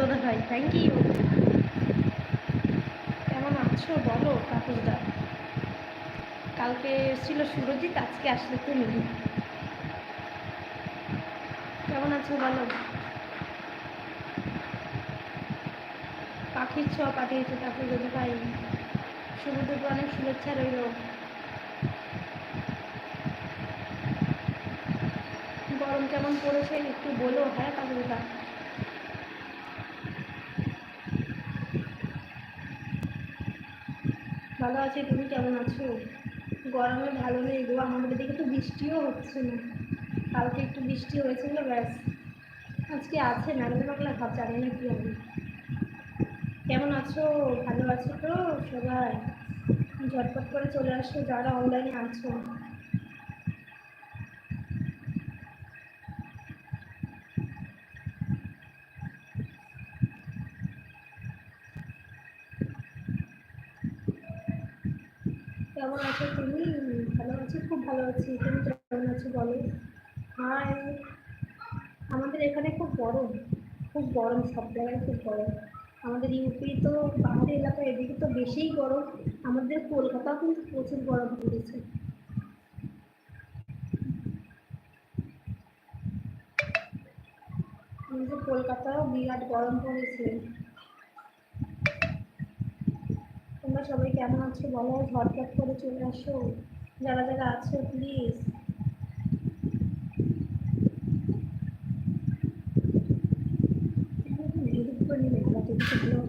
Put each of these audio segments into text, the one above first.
দাদা ভাই thank you কেমন আছো বলো তাপস দা কালকে ছিল সুরজিৎ, আজকে আসলে তুমি। কেমন আছো বলো? পাখির ছোঁয়া পাঠিয়েছে তাপস দাদা ভাই। শুভ অনেক শুভেচ্ছা রইল। গরম কেমন পড়েছে একটু বলো হ্যাঁ কাকুদা ভালো আছি, তুমি কেমন আছো? গরমে ভালো নেই গো, আমাদের এদিকে তো বৃষ্টিও হচ্ছে না। কালকে একটু বৃষ্টি হয়েছিল, ব্যাস। আজকে আছে মেঘলা বাংলা ভাব জানি না কি হবে। কেমন আছো? ভালো আছো তো? সবাই। ঝটপট করে চলে আসো, যারা অনলাইনে আছো কেমন আছো তুমি ভালো আছি খুব ভালো আছি, তুমি কেমন আছো বলো? হাই আমাদের এখানে খুব গরম খুব গরম, সব জায়গায় খুব গরম। আমাদের ইউপি তো পাহাড়ি এলাকা এদিকে তো বেশিই গরম, আমাদের কলকাতাও কিন্তু প্রচুর গরম পড়েছে। আমাদের কলকাতাও বিরাট গরম পড়েছে। তোমরা সবাই কেমন আছো বলো? ঝটপট করে চলে আসো। যারা যারা আছো প্লিজ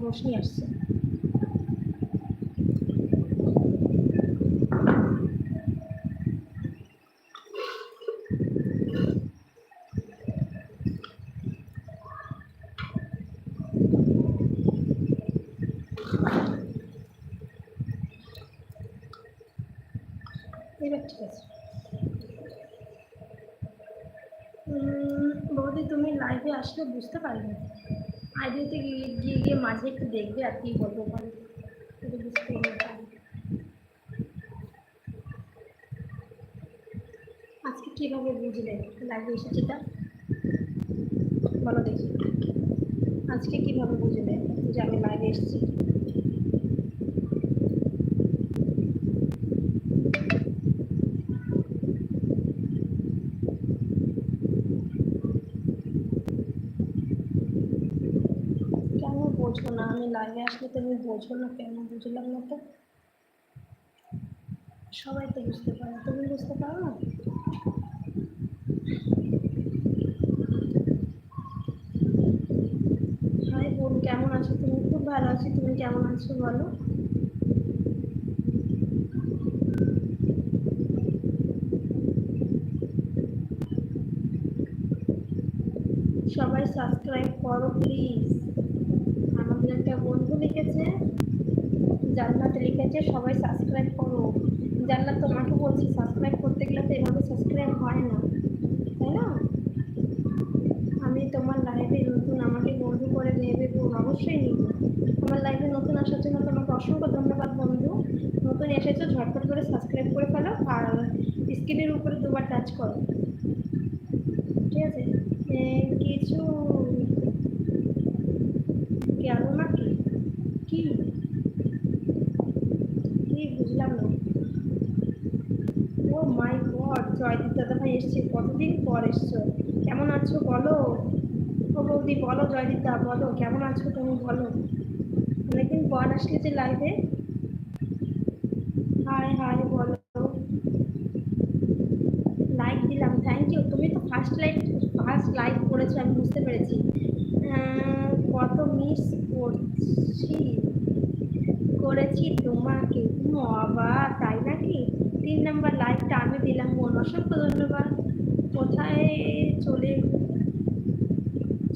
রোশনি আসছে। ঠিক আছে বৌদি, তুমি লাইভে আসলে বুঝতে পারবে আইডিতে গিয়ে গিয়ে গিয়ে মাঝে একটু দেখবে আর কি বলব আজকে কীভাবে বুঝলে? লাইভে এসেছিটা বলো দেখি। আজকে কীভাবে বুঝলে যে আমি লাইভে এসেছি কেন বোঝো না, আমি লাইভে আসলে তুমি বোঝো না কেন, বুঝলাম না তো। সবাই তো বুঝতে পারে তুমি বুঝতে পারো না? হাই বোন, কেমন আছো তুমি? খুব ভালো আছি, তুমি কেমন আছো বলো? সবাই সাবস্ক্রাইব করো প্লিজ একটা বন্ধু লিখেছে, জান্নাতে লিখেছে, সবাই সাবস্ক্রাইব করো। জান্নাত তোমাকে বলছি সাবস্ক্রাইব করতে গেলে তো এভাবে সাবস্ক্রাইব হয় না। তাই না? আমি তোমার লাইভে নতুন, আমাকে বন্ধু করে বোন অবশ্যই নিব। আমার লাইভে নতুন আসার জন্য তোমাকে অসংখ্য ধন্যবাদ বন্ধু। নতুন এসেছ, ঝটপট করে সাবস্ক্রাইব করে ফেলো আর স্ক্রিনের উপরে দুবার টাচ করো ঠিক আছে এ, কিছু গেল নাকি কি কি বুঝলাম না ও মাই গড জয়দীপ দাদা ভাই এসছে কতদিন পর এসছো কেমন আছো বলো ও বৌদি বলো জয়দীপ দা বলো, কেমন আছো তুমি বলো। অনেকদিন পর আসলে যে লাইভে হাই হাই বলো। লাইক দিলাম থ্যাংক ইউ তুমি তো ফার্স্ট লাইক ফার্স্ট লাইক করেছ, আমি বুঝতে পেরেছি। কত মিস করছি। করেছি তোমাকে বাবা তাই নাকি? তিন নাম্বার লাইকটা আমি দিলাম অসংখ্য ধন্যবাদ। কোথায় চলে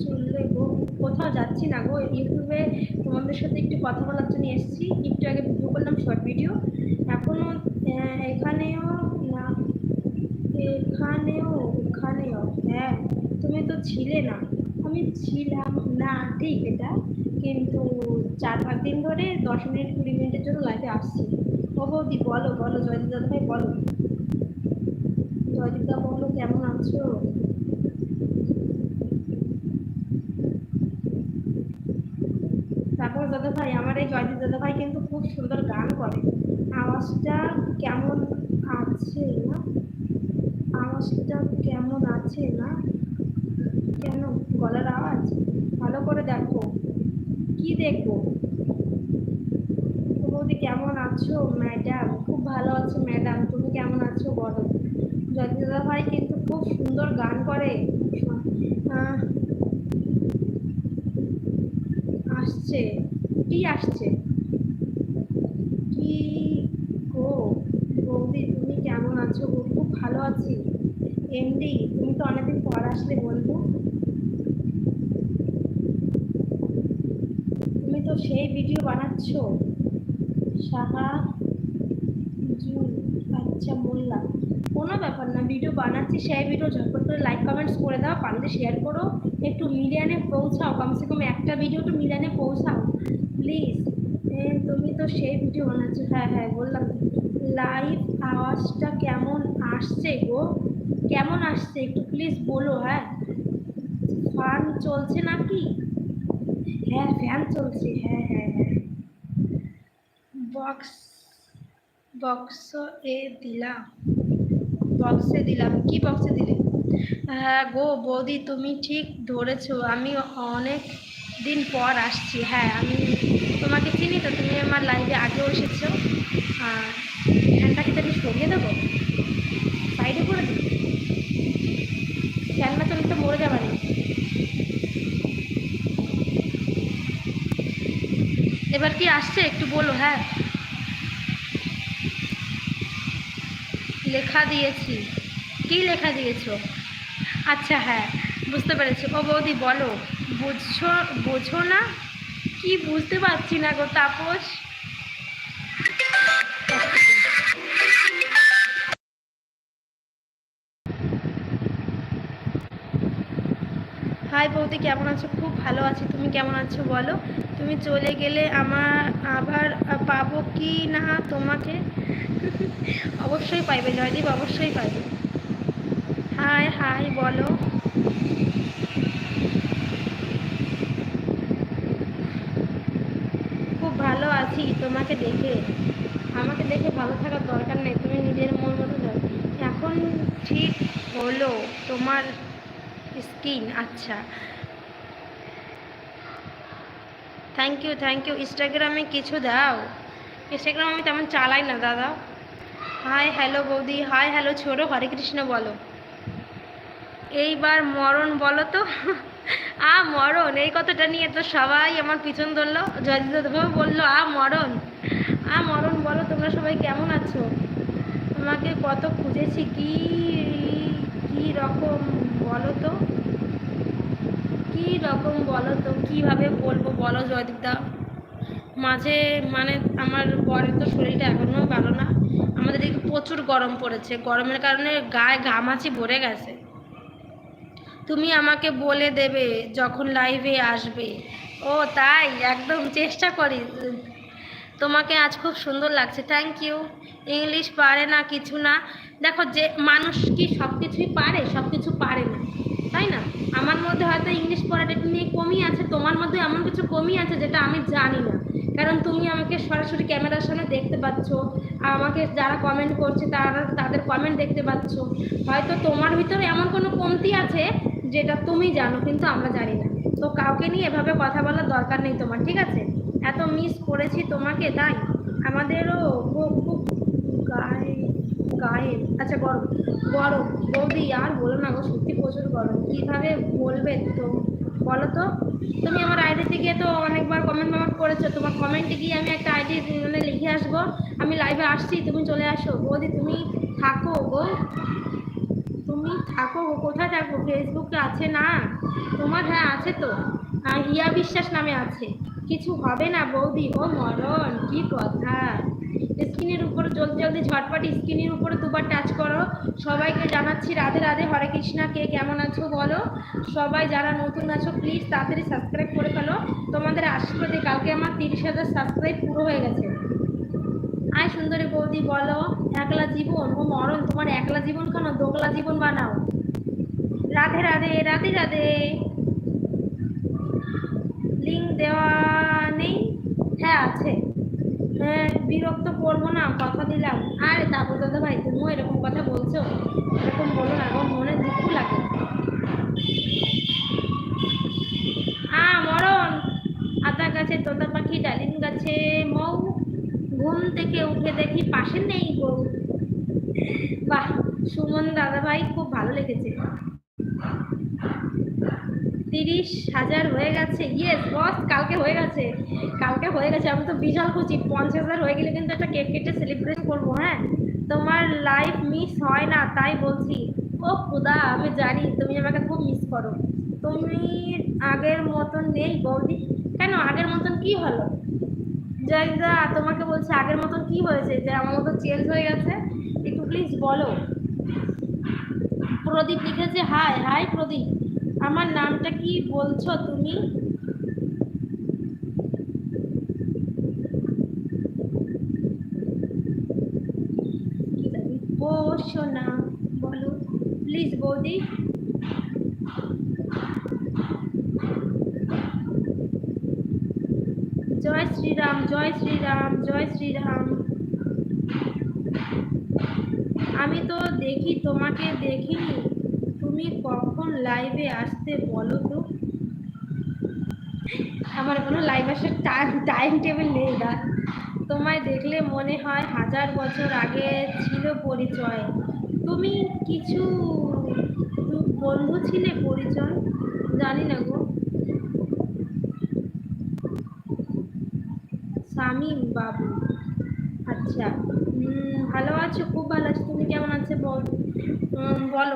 চললে গো কোথাও যাচ্ছি না গো। ইউটিউবে তোমাদের সাথে একটু কথা বলার জন্য এসেছি। একটু আগে ভিডিও করলাম শর্ট ভিডিও এখনও এখানেও না, এখানেও, ওখানেও হ্যাঁ তুমি তো ছিলে না। আমি ছিলাম না, ঠিক এটা। কিন্তু চার পাঁচ দিন ধরে দশ মিনিট, কুড়ি মিনিটের জন্য লাইভে আসছি। ও বৌদি, বলো বলো, জয়দীপ দাদা ভাই, বলো। জয়দীপ দা বলো, কেমন আছো? তারপর দাদা ভাই, আমার এই জয়দীপ দাদা ভাই কিন্তু খুব সুন্দর গান করে। আওয়াজটা কেমন আছে না? আওয়াজটা কেমন আছে না? কেন? গলার আওয়াজ? ভালো করে দেখো। কি দেখব? বৌদি কেমন আছো, ম্যাডাম? খুব ভালো আছো, ম্যাডাম। তুমি কেমন আছো, বলো। জয়দীপ দাদা ভাই কিন্তু খুব সুন্দর গান করে। আসছে। কি আসছে। কি গো, বৌদি, তুমি কেমন আছো? খুব ভালো আছি। এমডি তুমি তো অনেকদিন পর আসলে বন্ধু তুমি তো সেই ভিডিও বানাচ্ছ। সাহা আচ্ছা বললাম কোনো ব্যাপার না ভিডিও বানাচ্ছি, সেই ভিডিও ঝটপট করে লাইক কমেন্টস করে দাও, পারলে শেয়ার করো। একটু মিলিয়ানে পৌঁছাও, কমসে কম একটা ভিডিও তো মিলিয়ানে পৌঁছাও। প্লিজ তুমি তো সেই ভিডিও বানাচ্ছো। হ্যাঁ হ্যাঁ বললাম। লাইভ আওয়াজটা কেমন আসছে গো? কেমন আসছে? একটু প্লিজ বলো হ্যাঁ। ফান চলছে নাকি? হ্যাঁ ফ্যান চলছে। হ্যাঁ হ্যাঁ হ্যাঁ। বক্স বক্স এ দিলাম। বক্সে দিলাম। কি বক্সে দিলে? হ্যাঁ গো, বৌদি, তুমি ঠিক ধরেছো। আমি অনেক দিন পর আসছি। হ্যাঁ আমি তোমাকে চিনি তো, তুমি আমার লাইভে আগেও এসেছ। আর ফ্যানটাকে তো আমি সরিয়ে দেবো? সাইডে করে দিই? ফ্যান না তো মরে যাবার এবার কি আসছে? একটু বলো হ্যাঁ। লেখা দিয়েছি। কি লেখা দিয়েছ? আচ্ছা হ্যাঁ বুঝতে পেরেছি। ও বৌদি, বলো। বুঝছ বোঝো না? কি বুঝতে পারছি না গো, তাপস। হাই বৌদি, কেমন আছো? খুব ভালো আছি। তুমি কেমন আছো বলো? তুমি চলে গেলে আমার, আবার পাবো কি না তোমাকে? অবশ্যই পাইবে, জয়দীপ, অবশ্যই পাইবে। হাই হাই, বলো খুব ভালো আছি তোমাকে দেখে, আমাকে দেখে ভালো থাকার দরকার নেই, তুমি নিজের মন মতো যাও। এখন ঠিক হলো তোমার স্কিন আচ্ছা। থ্যাংক ইউ থ্যাংক ইউ ইনস্টাগ্রামে কিছু দাও। ইনস্টাগ্রাম আমি তেমন চালাই না, দাদা। হাই হ্যালো বৌদি। হাই হ্যালো ছোটো। হরে কৃষ্ণ বলো। এইবার মরণ বলো তো। আ, মরণ। এই কথাটা নিয়ে তো সবাই আমার পিছন ধরলো। জয়দিদাবাবু বলল, আ, মরণ। আ, মরণ বলো, তোমরা সবাই কেমন আছো? তোমাকে কত খুঁজেছি, কি কি রকম বলো তো? কি রকম বলো তো? কীভাবে বলব বলো জয়দীপদা মাঝে মানে আমার বরের তো শরীরটা এখনও ভালো না। আমাদের এদিকে প্রচুর গরম পড়েছে। গরমের কারণে গায়ে ঘামাচি ভরে গেছে। তুমি আমাকে বলে দেবে যখন লাইভে আসবে। ও, তাই? একদম চেষ্টা করি। তোমাকে আজ খুব সুন্দর লাগছে। থ্যাংক ইউ ইংলিশ পারে না কিছু না। দেখো, যে মানুষ কি সব কিছুই পারে সব কিছু পারে না। তাই না? আমার মধ্যে হয়তো ইংলিশ পড়াটা একটু নিয়ে কমই আছে, তোমার মধ্যে এমন কিছু কমই আছে যেটা আমি জানি না। কারণ তুমি আমাকে সরাসরি ক্যামেরার সামনে দেখতে পাচ্ছ, আমাকে যারা কমেন্ট করছে তারা তাদের কমেন্ট দেখতে পাচ্ছ। হয়তো তোমার ভিতরে এমন কোনো কমতি আছে যেটা তুমি জানো, কিন্তু আমরা জানি না। তো কাউকে নিয়ে এভাবে কথা বলার দরকার নেই তোমার, ঠিক আছে? এত মিস করেছি তোমাকে, তাই? আমাদেরও খুব গায়ে গায়ে। আচ্ছা গরম গরম বৌদি, আর বলো না গো, সত্যি প্রচুর গরম কীভাবে বলবে তো? বলো তো। তুমি আমার আইডিতে গিয়ে তো অনেকবার কমেন্ট কমেন্ট করেছ। তোমার কমেন্টে গিয়ে আমি একটা আইডি মানে লিখে আসব। আমি লাইভে আসছি, তুমি চলে আসো। বৌদি, তুমি থাকো গো। তুমি থাকো কোথায় থাকো? ফেসবুকে আছে না? তোমার হ্যাঁ আছে তো। হিয়া বিশ্বাস নামে আছে। কিছু হবে না বৌদি? ও মরণ, কি কথা? স্ক্রিনের উপর জলদি জলদি ঝটপট স্ক্রিনের উপরে দুবার টাচ করো। সবাইকে জানাচ্ছি রাধে রাধে, হরে কৃষ্ণা, কে কেমন আছো বলো? সবাই যারা নতুন আছো প্লিজ তাড়াতাড়ি সাবস্ক্রাইব করে ফেলো। তোমাদের আশীর্বাদে কালকে আমার তিরিশ হাজার সাবস্ক্রাইব পুরো হয়ে গেছে। আয় সুন্দরী বৌদি, বলো, একলা জীবন, ও মরণ, তোমার একলা জীবন কেন দোগলা জীবন বানাও। রাধে রাধে রাধে রাধে। লিঙ্ক দেওয়া নেই? হ্যাঁ আছে। হ্যাঁ বিরক্ত করব না, কথা দিলাম। আরে তারপর দাদা ভাই, তুমিও এরকম কথা বলছো, এরকম বলো না, আমার মনে দুঃখ লাগে। আ, মরণ। আতা গাছে, তোতা পাখি, ডালিম গাছে, মৌ। ঘুম থেকে উঠে দেখি পাশে নেই বউ বাহ, সুমন দাদা ভাই খুব ভালো লেগেছে। তিরিশ হাজার হয়ে গেছে। ইয়েস বস কালকে হয়ে গেছে। কালকে হয়ে গেছে। আমি তো বিশাল খুশি। পঞ্চাশ হাজার হয়ে গেলে কিন্তু একটা কেক কেটে সেলিব্রেট করব হ্যাঁ? তোমার লাইফ মিস হয় না, তাই বলছি। ও খুদা, আমি জানি, তুমি আমাকে খুব মিস করো। তুমি আগের মতন নেই বৌদি। কেন? আগের মতন কি হলো? জয়দা তোমাকে বলছি আগের মতন কি হয়েছে যে আমার মতো চেঞ্জ হয়ে গেছে? একটু প্লিজ বলো। প্রদীপ লিখেছে হাই হাই প্রদীপ। আমার নামটা কি বলছো তুমি? সোনা বলো। প্লিজ বৌদি জয় শ্রীরাম, জয় শ্রীরাম জয় শ্রীরাম। আমি তো দেখি, তোমাকে দেখিনি। তুমি কখন লাইভে আসতে বলো তো? আমার কোনো লাইভ আসার টাইম টেবিল নেই, দা। তোমায় দেখলে মনে হয় হাজার বছর আগে ছিল পরিচয়। তুমি কিছু বন্ধু ছিলে পরিচয়? জানি না গো। শামীম বাবু। আচ্ছা ভালো আছো? খুব ভালো আছো। তুমি কেমন আছো বল?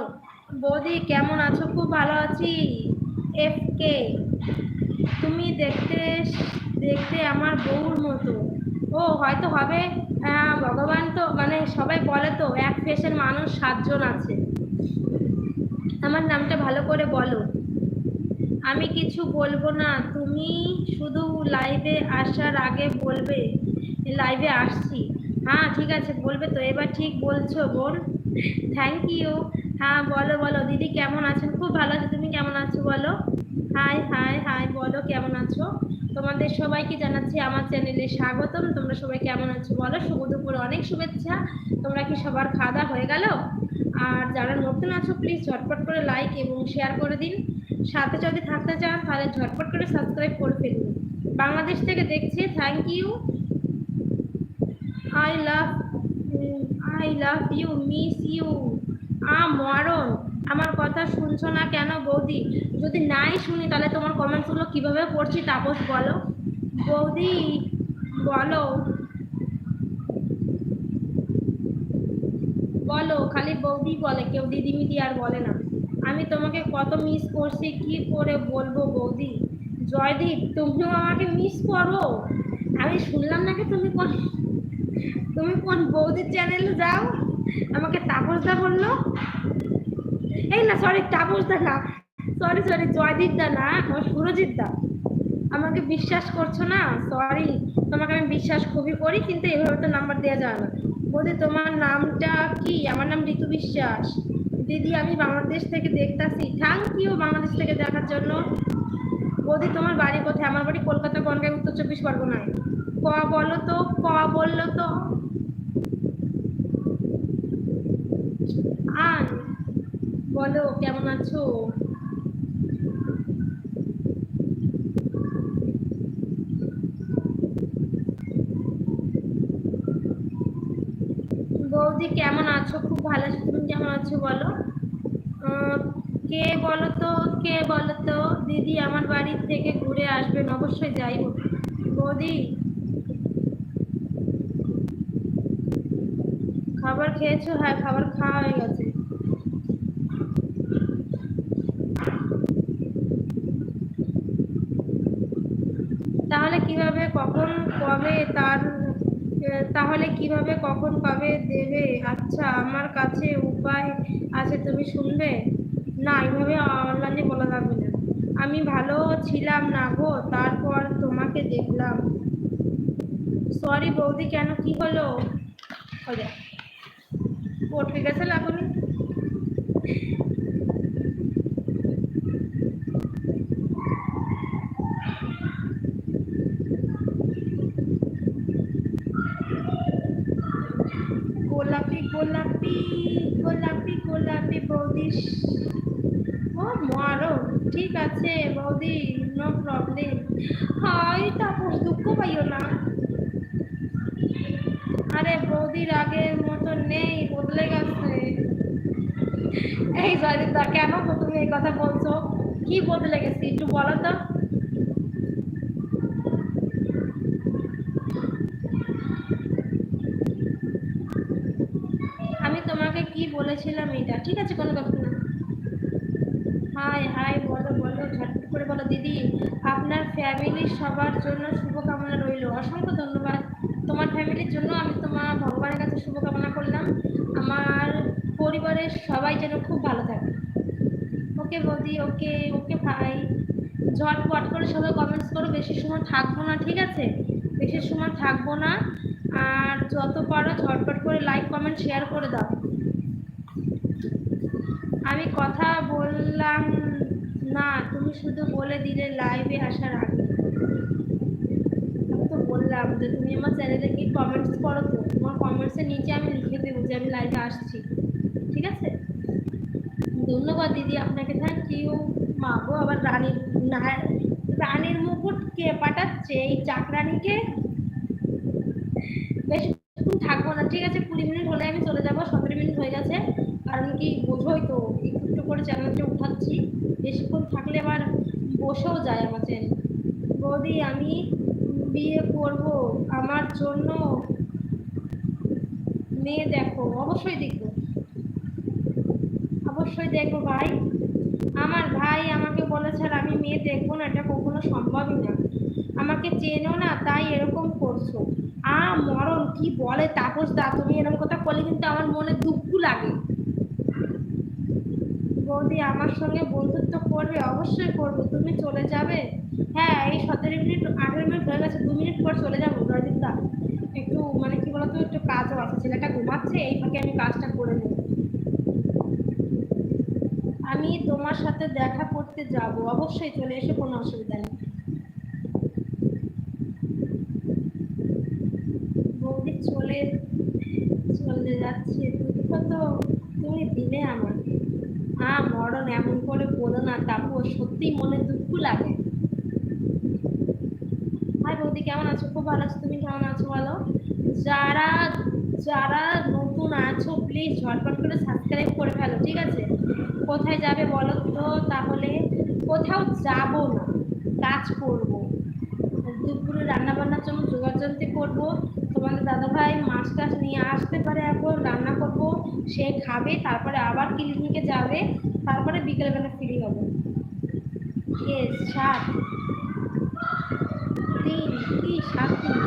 বৌদি কেমন আছো? খুব ভালো আছি। এফ কে তুমি দেখতে দেখতে আমার বউর মতো। ও হয়তো হবে। আহ, ভগবান তো মানে সবাই বলে তো এক ফেসের মানুষ সাতজন আছে। আমার নামটা ভালো করে বলো। আমি কিছু বলব না। তুমি শুধু লাইভে আসার আগে বলবে। লাইভে আসছি। হ্যাঁ ঠিক আছে, বলবে তো। এবার ঠিক বলছো, বোন। থ্যাংক ইউ হ্যাঁ বলো বলো। দিদি কেমন আছেন? খুব ভালো আছো। তুমি কেমন আছো, বলো? হাই হাই হাই বলো, কেমন আছো? তোমাদের সবাইকে জানাচ্ছি আমার চ্যানেলে স্বাগতম। তোমরা সবাই কেমন আছো, বলো? শুভ দুপুরে, অনেক শুভেচ্ছা। তোমরা কি সবার খাওয়া হয়ে গেল? আর যারা নতুন আছো প্লিজ ঝটপট করে লাইক এবং শেয়ার করে দিন। সাথে যদি থাকতে চান, তাহলে ঝটপট করে সাবস্ক্রাইব করে ফেলুন। বাংলাদেশ থেকে দেখছি thank you I love I love you miss you আ মরণ, আমার কথা শুনছো না কেন বৌদি? যদি নাই শুনি, তাহলে তোমার কমেন্টসগুলো কীভাবে পড়ছি তাপস বলো বৌদি, বলো। বলো, খালি বৌদি বলে, কেউ দিদিমিদি আর বলে না। আমি তোমাকে কত মিস করছি, কি করে বলব বৌদি? জয়দীপ, তুমিও আমাকে মিস করো। আমি শুনলাম নাকি তুমি কোন তুমি কোন বৌদির চ্যানেলে যাও? আমাকে তাপসদা বলল। এই না সরি তাপসদা না। সরি সরি জয়দীপ দা না, আমার সুরজিৎ দা। আমাকে বিশ্বাস করছ না? সরি তোমাকে আমি বিশ্বাস খুবই করি, কিন্তু এভাবে তো নাম্বার দেওয়া যায় না। বৌদি, তোমার নামটা কি? আমার নাম ঋতু বিশ্বাস। দিদি, আমি বাংলাদেশ থেকে দেখতাছি। থ্যাংক ইউ বাংলাদেশ থেকে দেখার জন্য। বৌদি, তোমার বাড়ি কোথায়? আমার বাড়ি কলকাতা বনগাঁ উত্তর চব্বিশ পরগনায়। ক বলো তো, ক বলল তো? আয় বলো, কেমন আছো? বৌদি, কেমন আছো? খুব ভালো আছো, তুমি কেমন আছো বলো? কে বলতো কে বলতো? দিদি আমার বাড়ির থেকে ঘুরে আসবেন, অবশ্যই যাইব। বৌদি? খাবার খেয়েছো? হ্যাঁ খাবার খাওয়া হয়ে গেছে। তাহলে কীভাবে, কখন, কবে তার তাহলে কীভাবে, কখন, কবে দেবে? আচ্ছা আমার কাছে উপায় আছে, তুমি শুনবে? না এইভাবে অনলাইনে বলা যাবে না। আমি ভালো ছিলাম না গো, তারপর তোমাকে দেখলাম। সরি বৌদি, কেন? কি হলো? পড়তে গেছে এখনই গোলাপি গোলাপি গোলাপি গোলাপি বৌদি। ও মারো ঠিক আছে, বৌদি নো প্রবলেম হাই তাপস, দুঃখ পাইও না। আরে, বৌদির আগের মতো নেই, বদলে গেছে। এই জয়দীপদা, কেন তুমি এই কথা বলছো? কি বদলে গেছে, একটু বলো তো। আমি তোমাকে কি বলেছিলাম এটা ঠিক আছে, কোনো ব্যাপার না হাই হাই বলো বলো ঝটপট করে বলো দিদি, আপনার ফ্যামিলির সবার জন্য শুভকামনা রইল। অসংখ্য ধন্যবাদ। তোমার ফ্যামিলির জন্য আমি তোমার ভগবানের কাছে শুভকামনা করলাম। আমার পরিবারের সবাই যেন খুব ভালো থাকে। ওকে বৌদি, ওকে ওকে ভাই, ঝটপট করে সবাই কমেন্টস করো। বেশি সময় থাকব না, ঠিক আছে? বেশি সময় থাকব না। আর যত পারো ঝটপট করে লাইক কমেন্ট শেয়ার করে দাও। আমি কথা বললাম না, তুমি শুধু বলে দিলে লাইভে আসার আগে। আমি তো বললাম যে তুমি আমার চ্যানেলে কি কমেন্টস করো তো? তোমার কমেন্টসের নিচে আমি লিখে দেবো যে আমি লাইভে আসছি। ঠিক আছে? ধন্যবাদ দিদি আপনাকে থ্যাংক ইউ মা গো, আবার রানীর না রানীর মুকুট কে পাঠাচ্ছে? এই চাকরানিকে? বেশিক্ষণ থাকব না, ঠিক আছে? কুড়ি মিনিট হলে আমি চলে যাব, সতেরো মিনিট হয়ে গেছে। কারণ কি, বোঝোই তো করে চ্যানেলটা উঠাচ্ছি। বেশিক্ষণ থাকলে আবার বসেও যায় আমার চ্যানেল বৌদি, আমি বিয়ে করব আমার জন্য? মেয়ে দেখো, অবশ্যই দেখব। অবশ্যই দেখব ভাই। আমার ভাই আমাকে বলেছে আর আমি মেয়ে দেখব না, এটা কখনো সম্ভবই না। আমাকে চেনো না, তাই এরকম করছ। আ, মরণ, কি বলে তাপস দা? তুমি এরকম কথা বলে কিন্তু আমার মনে দুঃখ লাগে। বৌদি আমার সঙ্গে বন্ধুত্ব করবে, অবশ্যই করব। তুমি চলে যাবে? হ্যাঁ এই সতেরো মিনিট আঠেরো মিনিট হয়ে গেছে, দু মিনিট পর চলে যাব রজিত দা একটু মানে কি বলতো, একটু কাজও আছে, ছেলেটা ঘুমাচ্ছে, এই ফাঁকে আমি কাজটা করে নেব। আমি তোমার সাথে দেখা করতে যাব, অবশ্যই চলে এসে, কোনো অসুবিধা নেই। বৌদি চলে চলে যাচ্ছে, দুঃখ তো তুমি দিলে আমাকে আ মরণ এমন করে বলো না তারপর সত্যি মনে দুঃখ লাগে। হাই বৌদি, কেমন আছো? খুব ভালো আছো, তুমি কেমন আছো বলো? যারা যারা নতুন আছো প্লিজ ঝটপট করে সাবস্ক্রাইব করে ফেলো, ঠিক আছে? কোথায় যাবে বলো তো? তাহলে কোথাও যাব না, কাজ করব। দুপুরে রান্না বান্নার জন্য যোগাযোগতে করব। তোমাদের দাদাভাই মাছ টাছ নিয়ে আসতে পারে এখন, রান্না করব, সে খাবে, তারপরে আবার ক্লিনিকে যাবে। তারপরে বিকেলবেলা ফ্রি হবে। সাত? তিন কি সাত দিন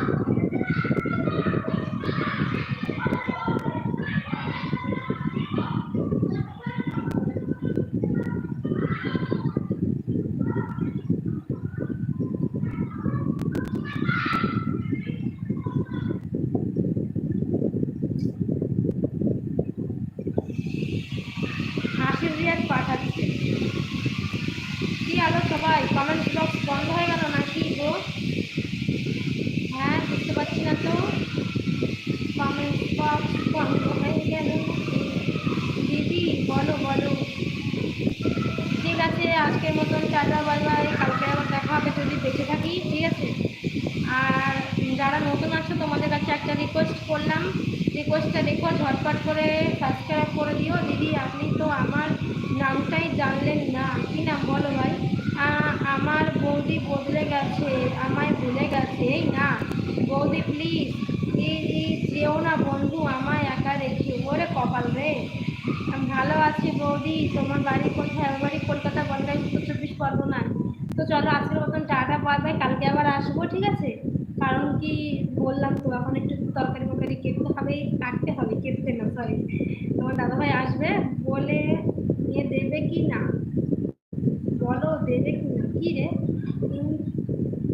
হাসির রিয়াজ পাঠাচ্ছে কি আলো সবাই কমেন্ট বক্স বন্ধ হয়ে গেল নাকি গো হ্যাঁ বুঝতে পারছি না তো কমেন্ট বক্স বন্ধ হয়ে গেল দিদি বলো বলো ঠিক আছে আজকের মতন টাটা, বাই বাই। কালকে আবার দেখা হবে, যদি বেঁচে থাকি, ঠিক আছে? আর যারা নতুন আছো, তোমাদের কাছে একটা রিকোয়েস্ট করলাম। রিকোয়েস্টটা দেখো, ঝটপট করে সাবস্ক্রাইব করে দিও। দিদি, আপনি তো আমার নামটাই জানলেন না। কি নাম বলো ভাই? আমার বৌদি বদলে গেছে, আমায় ভুলে গেছে। এই না, বৌদি প্লিজ যেও না বন্ধু, আমায় একা রেখে। ওরে কপাল রে। ভালো আছি বৌদি, তোমার বাড়ি কোথায়? আমার বাড়ি কলকাতা, বনগাঁ উত্তর চব্বিশ পরগনায় তো চলো, আজকের মতন টাটা বাই বাই কালকে আবার আসব, ঠিক আছে? কারণ কি বললাম তো, এখন একটু তরকারি ফরকারি কেটতে হবে কাটতে হবে, কেটতে না সরি তোমার দাদাভাই আসবে, বলে নিয়ে দেবে কি না? বলো, দেবে কি না? কি রে?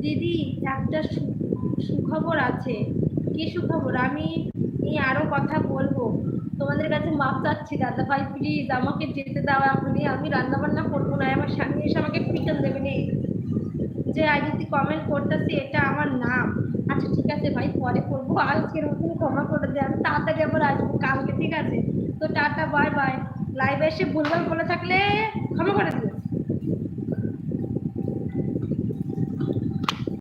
দিদি, একটা সুখবর আছে। কি সুখবর? আমি এই আরও কথা বলব। তোমাদের কাছে মাপ চাচ্ছি দাদা ভাই প্লিজ আমাকে যেতে দাও আপনি আমি রান্না বান্না করব না, আমার স্বামী এসে আমাকে পিটন দেবে নে যে আইডিতে কমেন্ট করতেছি, এটা আমার নাম। আচ্ছা ঠিক আছে ভাই, পরে করব। আজকের মতন ক্ষমা করে দেয় আমি তাড়াতাড়ি আবার আসব কালকে, ঠিক আছে? তো টাটা বাই বাই লাইভে এসে ভুলভাল বলে থাকলে ক্ষমা করে দিও।